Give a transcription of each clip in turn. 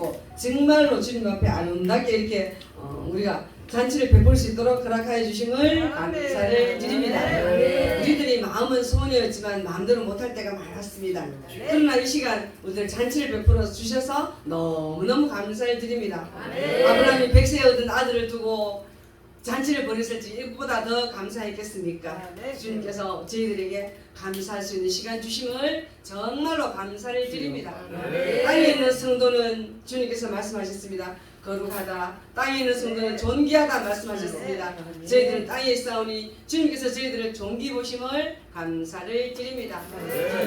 있고 정말로 주님 앞에 아름답게 이렇게 어, 우리가 잔치를 베풀 수 있도록 허락하여 주심을 감사를 드립니다. 우리들이 마음은 소원이었지만 마음대로 못할 때가 많았습니다. 그러나 이 시간 우리들 잔치를 베풀어 주셔서 너무너무 감사를 드립니다. 아브라함이 백세에 얻은 아들을 두고 잔치를 벌였을지 이것보다 더 감사했겠습니까? 주님께서 저희들에게 감사할 수 있는 시간 주심을 정말로 감사를 드립니다. 땅에 있는 성도는 주님께서 말씀하셨습니다. 거룩하다. 땅에 있는 성도는 존귀하다 말씀하셨습니다. 저희들은 땅에 있사오니 주님께서 저희들을 존귀 보심을 감사를 드립니다.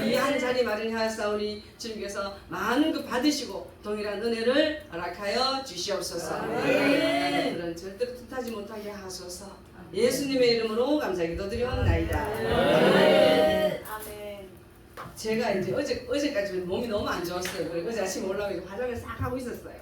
이한 자리 마련하였사오니 주님께서 많은 것 받으시고 동일한 은혜를 허락하여 주시옵소서. 그런 절대로 뜻하지 못하게 하소서. 예수님의 이름으로 감사 기도드리옵나이다. 아멘. 제가 이제 어제 어제까지 몸이 너무 안 좋았어요. 그리고 어제 아침에 올라오고 화장을 싹 하고 있었어요.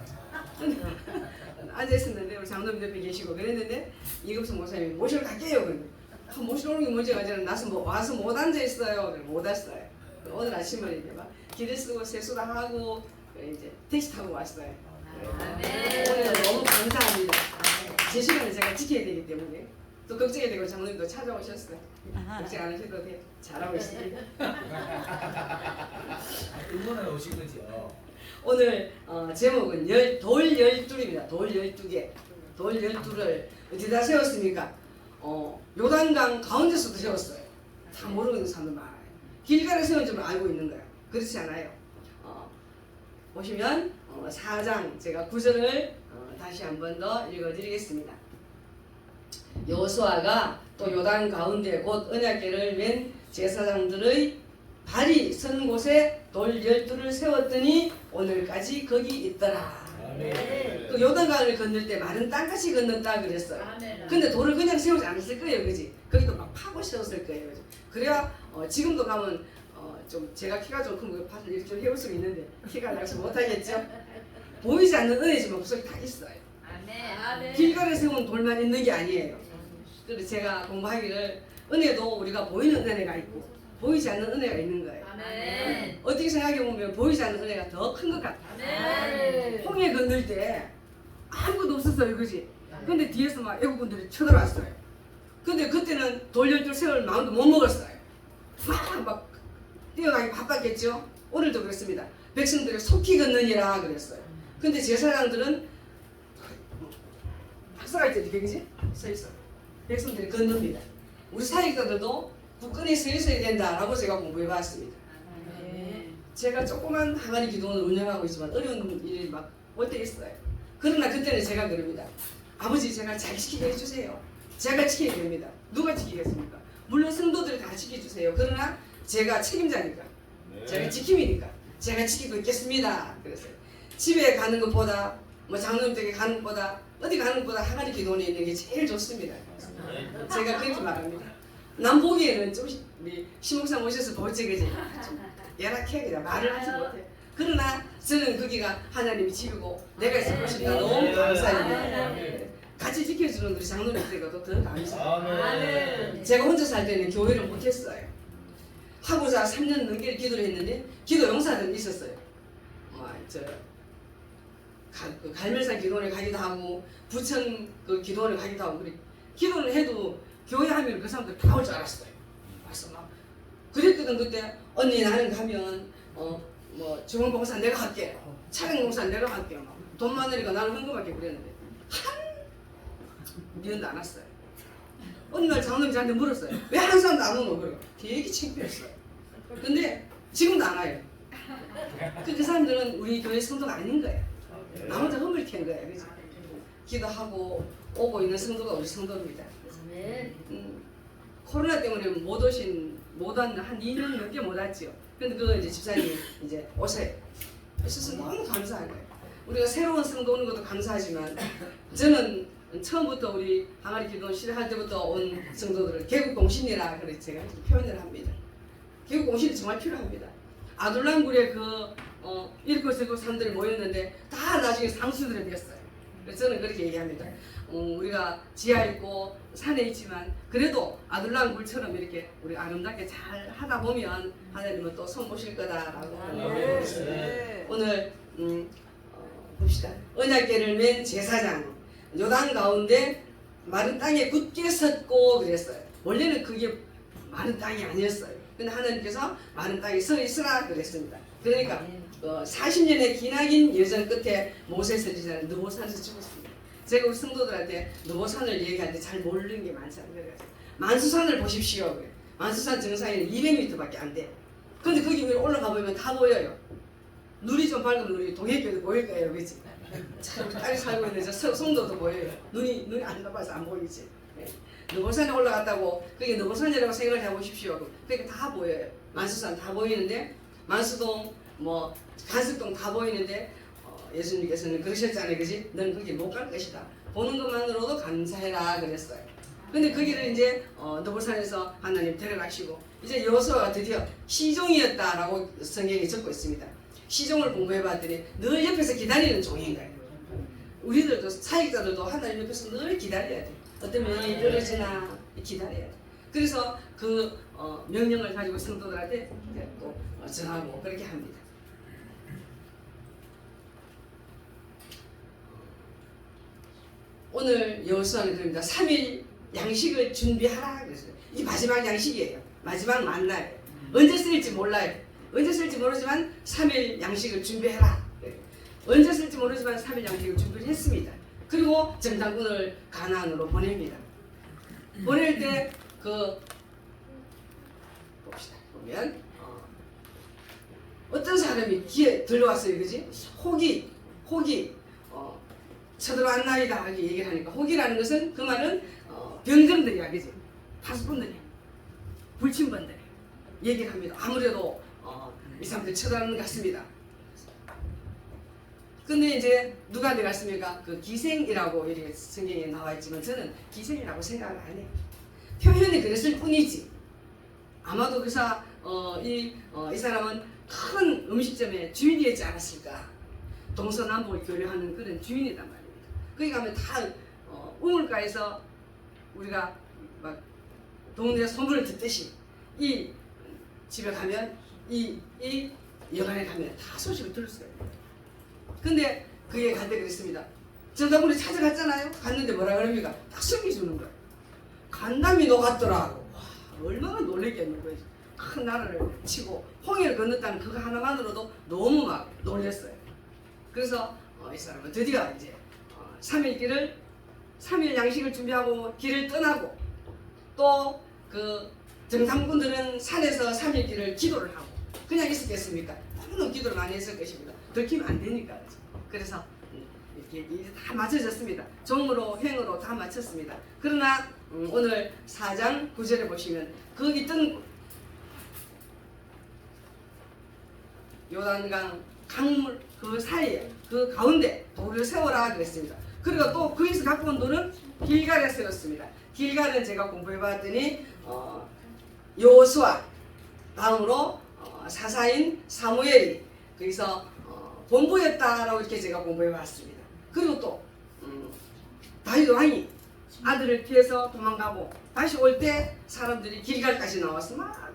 앉아 있었는데 우리 장로님 옆에 계시고 그랬는데 이급성 목사님이 모시러 갈게요. 그런데 아, 모시러 오는 게 뭔지 가지고 나서 뭐 와서 못 앉아 있어요. 그래 못 왔어요. 오늘 아침에 이제 막 길을 쓰고 세수도 하고 그래 이제 택시 타고 왔어요. 오늘 너무 감사합니다. 제 시간을 제가 지켜야 되기 때문에 또 걱정이 되고 장로님도 찾아오셨어요. 걱정 안 하셔도 돼. 잘하고 있습니다. 응원하러 오신 거죠? 오늘 어, 제목은 열, 돌 열둘입니다. 돌 열두 개. 돌 열두를 어디다 세웠습니까? 어, 요단강 가운데서도 세웠어요. 다 모르고 있는 사람들 많아요. 길가에 세운 줄 알고 있는 거예요. 그렇지 않아요. 어, 보시면 어, 4장 제가 구절을 어, 다시 한 번 더 읽어드리겠습니다. 여호수아가 또 요단 가운데 곧 언약궤를 맨 제사장들의 발이 선 곳에 돌 열두를 세웠더니 오늘까지 거기 있더라. 아멘. 그 요단강을 건널 때 마른 땅같이 건넜다 그랬어요. 근데 돌을 그냥 세우지 않았을 거예요, 그지? 거기도 막 파고 세웠을 거예요, 그지? 그래야 어, 지금도 가면 어, 좀 제가 키가 좀 큰거 밭을 이렇게 좀 해올 수 있는데 키가 작아서 못하겠죠? 보이지 않는 은혜지만 구석이 다 있어요. 길거리에 세운 돌만 있는 게 아니에요. 그래서 제가 공부하기를 은혜도 우리가 보이는 은혜가 있고 보이지 않는 은혜가 있는 거예요. 어떻게 생각해 보면 보이지 않는 은혜가 더 큰 것 같아요. 홍해 건널 때 아무것도 없었어요, 그지? 근데 뒤에서 막 애국분들이 쳐들어왔어요. 근데 그때는 돌열줄 세울 마음도 못 먹었어요. 막, 막 뛰어가기 바빴겠죠? 오늘도 그랬습니다. 백성들이 속히 걷느니라 그랬어요. 근데 제사장들은 학사갈 때 이렇게 그지? 서 있어. 백성들이 걷는다. 우리 사역자들도 굳건히 서 있어야 된다라고 제가 공부해 봤습니다. 제가 조그만 항아리 기도원을 운영하고 있지만 어려운 일이 막 올 때 있어요. 그러나 그때는 제가 그럽니다. 아버지 제가 잘 지키게 해주세요. 제가 지켜야 됩니다. 누가 지키겠습니까? 물론 성도들이 다 지켜주세요. 그러나 제가 책임자니까. 제가 지킴이니까. 제가 지키고 있겠습니다. 그랬어요. 집에 가는 것보다 뭐 장로님 댁에 가는 것보다 어디 가는 것보다 항아리 기도원에 있는 게 제일 좋습니다. 제가 그렇게 말합니다. 남 보기에는 좀 우리 심목사 오셔서 볼지 그지 좀 열악해 그냥 말을 하지 못해. 그러나 저는 거기가 하나님의 집이고 내가 있을 것이니까 너무 감사합니다. 같이 지켜주는 우리 장로님들과 더 감사해요. 아멘. 제가 혼자 살 때는 교회를 못했어요. 하고자 3년 넘게 기도를 했는데 기도 용사들은 있었어요. 어, 저 가, 그 갈멜산 기도원에 가기도 하고 부천 그 기도원에 가기도 하고 그래. 기도를 해도 교회 하면 그 사람들 다 올 줄 알았어요. 와서 막 그랬거든 그때 언니 나는 가면 어뭐 중앙봉사 내가 할게 차량 봉사 내가 할게 막돈 많으니까 나는 헌금할게 그랬는데 한 미연도 안 왔어요. 어느 날 장로님 저한테 물었어요. 왜 한 사람도 안 오노? 그래요. 되게 창피했어요. 근데 지금도 안 와요. 그, 그 사람들은 우리 교회 성도가 아닌 거예요. 나 혼자 허물 캔 거예요. 그죠? 기도하고 오고 있는 성도가 우리 성도입니다. 음, 코로나 때문에 못 오신 못 왔는 한 2년 넘게 못 왔지요. 근데 그거 이제 집사님 이제 오세요. 있어서 너무 감사한 거예요. 우리가 새로운 성도 오는 것도 감사하지만 저는 처음부터 우리 항아리 기도원 시작할 때부터 온 성도들을 개국 공신이라 그래 제가 표현을 합니다. 개국 공신이 정말 필요합니다. 아둘람굴에 그 어, 읽고 쓰고 사람들이 모였는데 다 나중에 상수들이 됐어요. 그래서 저는 그렇게 얘기합니다. 어, 우리가 지하 있고 산에 있지만 그래도 아둘람굴처럼 이렇게 우리 아름답게 잘 하다 보면 하나님은 또 손 보실 거다라고 하는 아멘. 말씀을 오늘 음, 어, 봅시다. 언약궤를 맨 제사장 요단 가운데 마른 땅에 굳게 섰고 그랬어요. 원래는 그게 마른 땅이 아니었어요. 근데 하나님께서 마른 땅에 서 있으라 그랬습니다. 그러니까 어, 40년의 기나긴 여정 끝에 모세 선지자는 느보산에서 죽었습니다. 제가 우리 성도들한테 느보산을 얘기할 때 잘 모르는 게 많잖아요. 그래가지고 만수산을 보십시오. 만수산 정상에는 200m밖에 안 돼. 근데 거기 위로 올라가 보면 다 보여요. 눈이 좀 밝으면 우리 동해교도 보일 거예요, 그렇지? 참 딸이 살고 있는 저 성- 성도도 보여요. 눈이 눈이 안 나빠서 안 보이지. 예. 너보산에 올라갔다고 그게 너보산이라고 생각을 해보십시오. 그게 다 보여요. 만수산 다 보이는데 만수동 뭐 간석동 다 보이는데 어, 예수님께서는 그러셨잖아요, 그지? 너는 거기 못 갈 것이다. 보는 것만으로도 감사해라 그랬어요. 근데 거기를 이제 어, 너보산에서 하나님 데려가시고 이제 여호수아가 드디어 시종이었다라고 성경에 적고 있습니다. 시종을 공부해봤더니 늘 옆에서 기다리는 종인 거예요. 우리들도 사역자들도 하나님 옆에서 늘 기다려야 돼. 어떤 명령이 떨어지나 기다려야 돼. 그래서 그 어, 명령을 가지고 성도들한테 또 어, 전하고 그렇게 합니다. 오늘 여호수아는 그럽니다. 3일 양식을 준비하라 그랬어요. 이게 마지막 양식이에요. 마지막 만날. 언제 쓸지 몰라요. 언제 쓸지 모르지만 3일 양식을 준비해라. 언제 쓸지 모르지만 3일 양식을 준비를 했습니다. 그리고 정탐꾼을 가나안으로 보냅니다. 보낼 때 그 봅시다. 보면 어, 어떤 사람이 뒤에 들어왔어요, 그지? 혹이 혹이 어, 쳐들어왔나이다 하게 얘기를 하니까 혹이라는 것은 그 말은 어, 병정들이야, 그지? 파수꾼들이야, 불침번들 얘기를 합니다. 아무래도 어, 이 사람들 쳐들어오는 것 같습니다. 근데 이제 누가 들어갔습니까? 그 기생이라고 이렇게 성경에 나와 있지만 저는 기생이라고 생각을 안 해요. 표현이 그랬을 뿐이지. 아마도 그사 어, 이, 어, 이 사람은 큰 음식점의 주인이었지 않았을까. 동서남북을 교류하는 그런 주인이단 말입니다. 거기 가면 다 어, 우물가에서 우리가 막 동네 소문을 듣듯이 이 집에 가면 이, 이 여관에 가면 다 소식을 들을 수가 있어요. 근데 그에 간데 그랬습니다. 정답으로 찾아갔잖아요. 갔는데 뭐라 그럽니까? 딱 숨겨주는 거예요. 간담이 녹았더라고. 와, 얼마나 놀랬겠는 거지. 큰 나라를 치고 홍해를 건넜다는 그거 하나만으로도 너무 막 놀랬어요. 그래서 어, 이 사람은 드디어 이제 어, 3일 길을 3일 양식을 준비하고 길을 떠나고 또 그 정탐꾼들은 산에서 3일 길을 기도를 하고 그냥 있었겠습니까? 너무 기도를 많이 했을 것입니다. 들키면 안 되니까. 그래서 음, 이렇게 다 맞춰졌습니다. 종으로 행으로 다 맞췄습니다. 그러나 음, 오늘 4장 9절에 보시면 그 있던 요단강 강물 그 사이에 그 가운데 돌을 세워라 그랬습니다. 그리고 또 거기서 갖고 온 돌은 길갈에 세웠습니다. 길갈은 제가 공부해봤더니 어, 요수아 다음으로 어, 사사인 사무엘이 거기서 어, 본부였다라고 이렇게 제가 공부해봤습니다. 그리고 또 음, 다윗 왕이 아들을 피해서 도망가고 다시 올 때 사람들이 길갈까지 나와서 막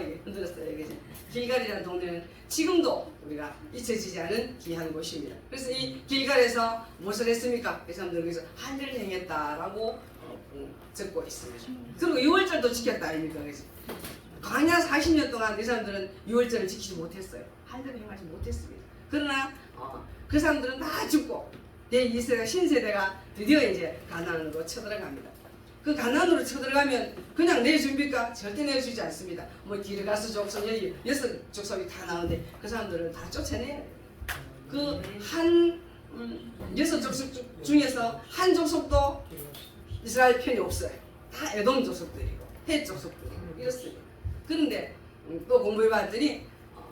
이게 흔들었어요. 그죠? 길갈이라는 동네는 지금도 우리가 잊혀지지 않은 귀한 곳입니다. 그래서 이 길갈에서 무엇을 했습니까? 그 사람들은 거기서 할례를 행했다라고 어, 음, 적고 있습니다. 그리고 6월절도 지켰다 아닙니까? 그래서 광야 40년 동안 이 사람들은 6월절을 지키지 못했어요. 할례를 행하지 못했습니다. 그러나 어, 그 사람들은 다 죽고 내 2세대 신세대가 드디어 이제 가나안으로 쳐들어갑니다. 그 가나안으로 쳐들어가면 그냥 내줍니까? 절대 내주지 않습니다. 뭐 기르가스 족속 여기 여섯 족속이 다 나오는데 그 사람들은 다 쫓아내야 돼요. 그한 음, 여섯 족속 중- 중에서 한 족속도 이스라엘 편이 없어요. 다 에돔 족속들이고 헷 족속들이고 이렇습니다. 그런데 음, 또 공부해봤더니 어,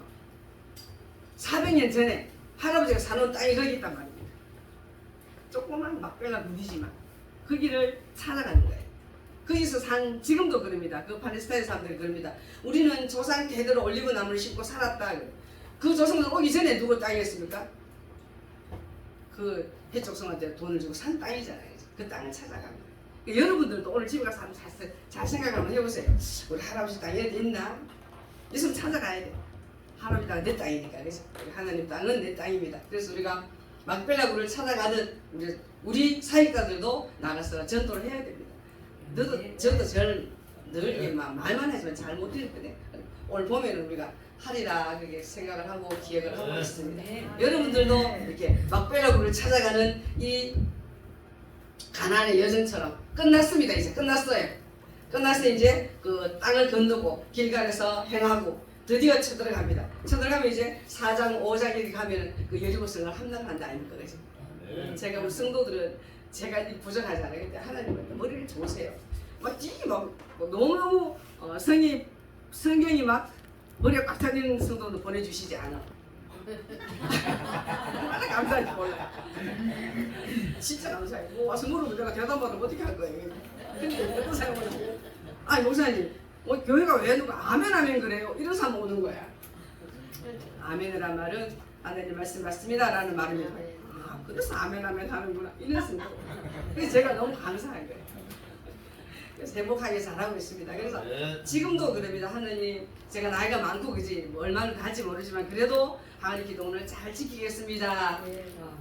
400년 전에 할아버지가 사놓은 땅이 거기 있단 말입니다. 조그만 막벨라 무디지만 거기를 찾아가는 거예요. 거기서 산 지금도 그럽니다. 그 팔레스타인 사람들이 그럽니다. 우리는 조상 대대로 올리브 나무를 심고 살았다. 그 조상들 오기 전에 누구 땅이었습니까? 그 해족성한테 돈을 주고 산 땅이잖아요. 그 땅을 찾아갑니다. 그러니까 여러분들도 오늘 집에 가서 한번 잘, 잘 생각 한번 해보세요. 우리 할아버지 땅이 어디 있나? 있으면 찾아가야 돼. 할아버지 땅은 내 땅이니까. 그래서 하나님 땅은 내 땅입니다. 그래서 우리가 막벨라구를 찾아가듯 우리, 우리 사역자들도 나가서 전도를 해야 됩니다. 너도 저도 절늘 이게 막 말만 하지만 잘못 드렸거든요. 오늘 보면은 우리가 하리라 그렇게 생각을 하고 기획을 하고 있습니다. 여러분들도 이렇게 막벨라구를 찾아가는 이 가난의 여정처럼 끝났습니다. 이제 끝났어요. 끝나서 이제 그 땅을 건너고 길가에서 행하고 드디어 쳐들어갑니다. 쳐들어가면 이제 4장, 5장 이렇게 가면은 그 여리고성을 함락한다 아닙니까? 그죠? 제가 우리 성도들은 제가 이 부정하잖아요. 근데 하나님은 머리를 좋으세요. 막 찌기 막 너무너무 어, 성이 성경이 막 머리가 꽉 차는 성도도 보내주시지 않아. 얼마나 감사한지 몰라. 진짜 감사해. 뭐 와서 물어보면 내가 대답하면 어떻게 할 거예요? 근데 어떤 사람은 아 목사님, 뭐 교회가 왜 누가 아멘 아멘 그래요? 이런 사람 오는 거야. 아멘이란 말은 하나님 말씀 맞습니다라는 말입니다. 아, 그래서 아멘 아멘 하는구나. 이랬습니다. 그래서 제가 너무 감사한 거예요. 그래서 행복하게 잘하고 있습니다. 그래서 지금도 그럽니다. 하느님 제가 나이가 많고 그지 뭐 얼마나 갈지 모르지만 그래도 하나님 기도문을 잘 지키겠습니다. 어,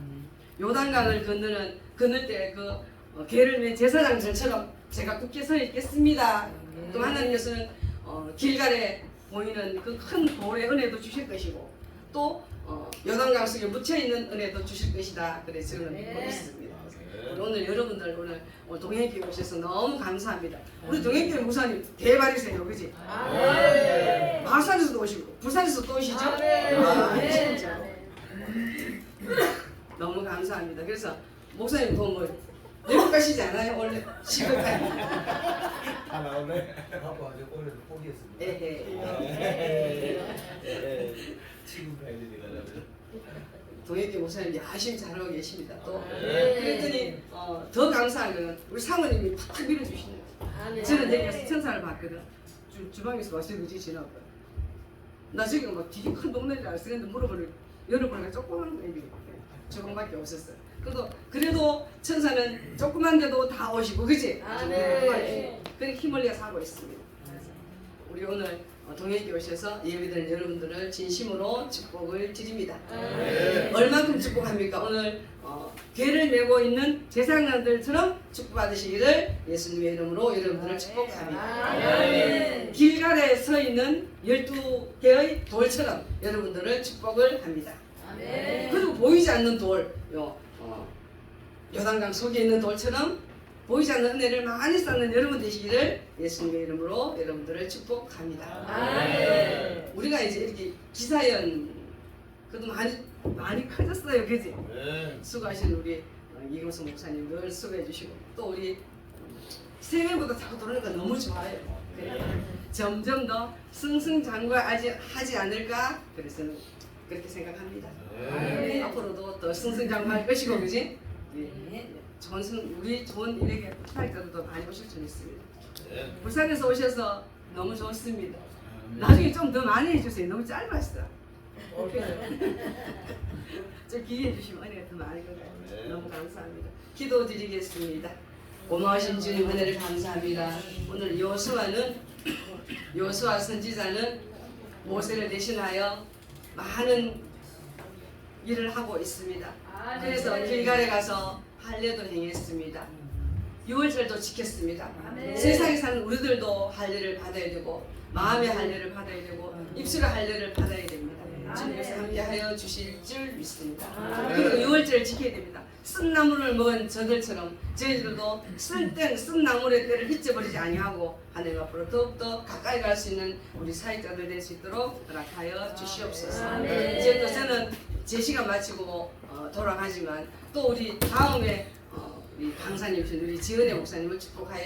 요단강을 건너는 건널 때그 개를 맨 제사장들처럼 제가 굳게 서 있겠습니다. 또 하나님께서는 어, 길갈에 보이는 그큰 돌의 은혜도 주실 것이고 또 어, 요단 강 속에 묻혀 있는 은혜도 주실 것이다. 그래 저는 믿고 있습니다. 우리 오늘 여러분들 오늘 오늘 동행교회 오셔서 너무 감사합니다. 우리 동행교회 목사님 대발이세요, 그지? 마산에서도 오시고 부산에서 또 오시죠? 아, 진짜 너무 감사합니다. 그래서 목사님 도뭐 외국 가시지 않아요? 원래 시급하게. 다 나오네. 아빠 이제 오늘 포기했습니다. 에헤. 지금 가야 되니까. 동행교회 목사님 열심히 잘하고 계십니다. 또 네. 그랬더니 어, 더 감사한 거는 우리 사모님이 팍팍 밀어주시는 거예요. 저는 내가 천사를 봤거든. 주, 주방에서 왔어요, 그지 지나가. 나 지금 막 되게 큰 동네인 줄 알았는데 물어보니 여러분이 조그만 거 이게 조금밖에 없었어. 그래도 그래도 천사는 조그만데도 다 오시고, 그지? 아, 네. 그렇게 힘을 내서 하고 있습니다. 그래서 우리 오늘 어, 동행교 오셔서 예배드린 여러분들을 진심으로 축복을 드립니다. 네. 얼만큼 축복합니까? 오늘 어, 괴를 메고 있는 제사장들처럼 축복받으시기를 예수님의 이름으로 여러분들을 축복합니다. 길갈에 서 있는 12개의 돌처럼 여러분들을 축복을 합니다. 그리고 보이지 않는 돌, 요, 어, 요단강 속에 있는 돌처럼 보이지 않는 은혜를 많이 쌓는 여러분 되시기를 예수님의 이름으로 여러분들을 축복합니다. 우리가 이제 이렇게 기사연 그도 많이 많이 커졌어요, 그지? 수고하신 우리 어, 이경수 목사님 늘 수고해 주시고 또 우리 세명보다 자꾸 들어오니까 너무 좋아요. 그래. 점점 더 승승장구하지 하지 않을까 그래서 그렇게 생각합니다. 네, 앞으로도 더 승승장구할 것이고 그지? 네. 좋은 승- 우리 좋은 일에게 사역자들도 많이 오실 줄 믿습니다. 부산에서 오셔서 너무 좋습니다. 나중에 좀 더 많이 해주세요. 너무 짧았어. 좀 기회해 주시면 은혜가 더 많을 것 같아요. 너무 감사합니다. 기도 드리겠습니다. 고마우신 주님 은혜를 감사합니다. 오늘 요수아는 요수아 선지자는 모세를 대신하여 많은 일을 하고 있습니다. 그래서 길갈에 가서 할례도 행했습니다. 유월절도 지켰습니다. 세상에 사는 우리들도 할례를 받아야 되고 마음의 할례를 받아야 되고 입술의 할례를 받아야 됩니다. 주님께서 함께하여 주실 줄 믿습니다. 그리고 유월절을 지켜야 됩니다. 쓴 나무를 먹은 저들처럼 저희들도 쓴땐 쓴 나물의 때를 잊어버리지 아니하고 하나님 앞으로 더욱더 가까이 갈 수 있는 우리 사역자들 될 수 있도록 허락하여 주시옵소서. 이제 또 저는 제 시간 마치고 어, 돌아가지만 또 우리 다음에 어, 우리 강사님 우리 지은혜 목사님을 축복하여